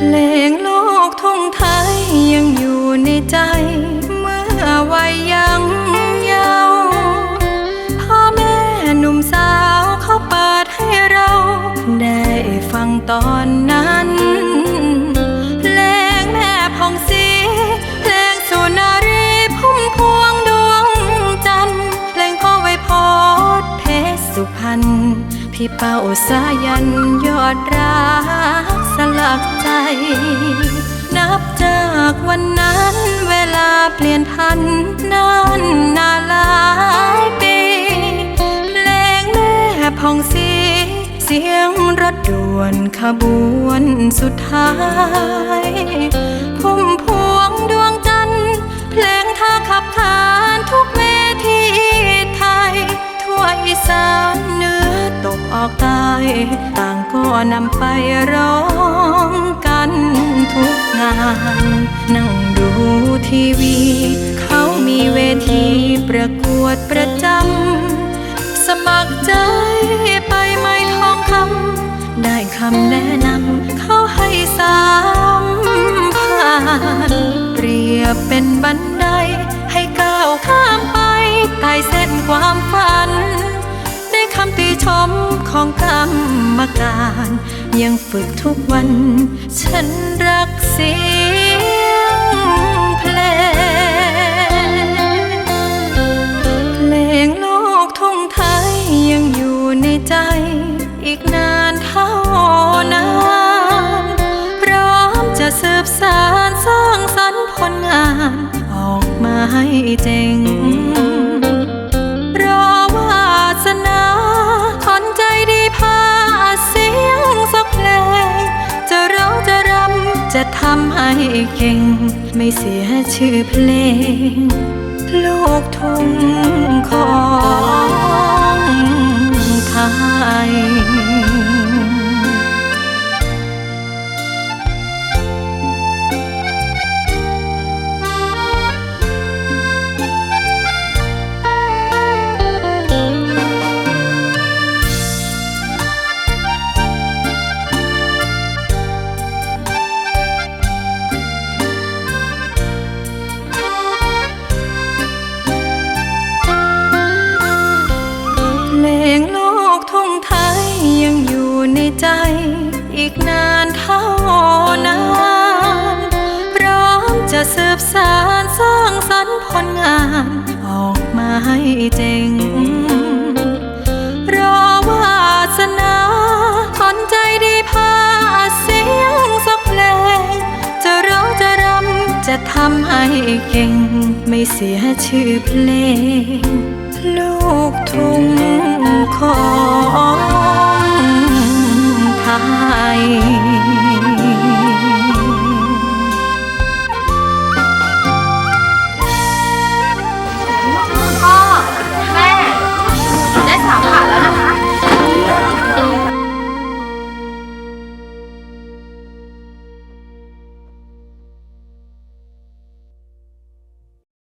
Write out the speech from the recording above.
เพลงโลกทุงไทยยังอยู่ในใจ เมื่อวัยยังเยาว์พ่อแม่หนุ่มสาวเขาเปิดให้เรา ได้ฟังตอนนั้น เพลงแม่พองศรีเพลงสุนารีพุ่มพวงดวงจันทร์เพลงพ่อไวโพดเพชรสุพรรณพี่เป้าสายันยอดรา สลักใจ นับจากวันนั้นเวลาเปลี่ยนพันนานนาหลายปีเพลงแม่พองศรีเสียงรถด่วนขบวนสุดท้ายพุ่มพวงดวงจันทร์เพลงท่าขับขานทุกเวทีไทย ทั่วอีสาน ออกใต้ต่างก็นำไปร้องกันทุกงาน นั่งดูทีวี เขามีเวทีประกวดประจำสมัครใจไปไม่ทองคำได้คำแนะนำเขาให้สามผ่านเปรียบเป็นบัน ของกรรมการ ยังฝึกทุกวัน ฉันรักเสียงเพลง เพลงโลกทุ่งไทยยังอยู่ในใจ อีกนานเท่านานพร้อมจะสืบสารสร้างสรรค์ผลงาน ออกมาให้เจ๋ง จะทำให้เก่ง ไม่เสียชื่อเพลง ลูกทุ่งของไทย ใจอีกนานเท่านานพร้อมจะสืบสารสร้างสรรค์ผลงาน ออกมาให้เจ๋งรอวาสนาคนใจดีพาเสียงสักเพลง จะร้องจะรำจะทำให้เก่ง ไม่เสียชื่อเพลง ลูกทุ่งขอ งไทย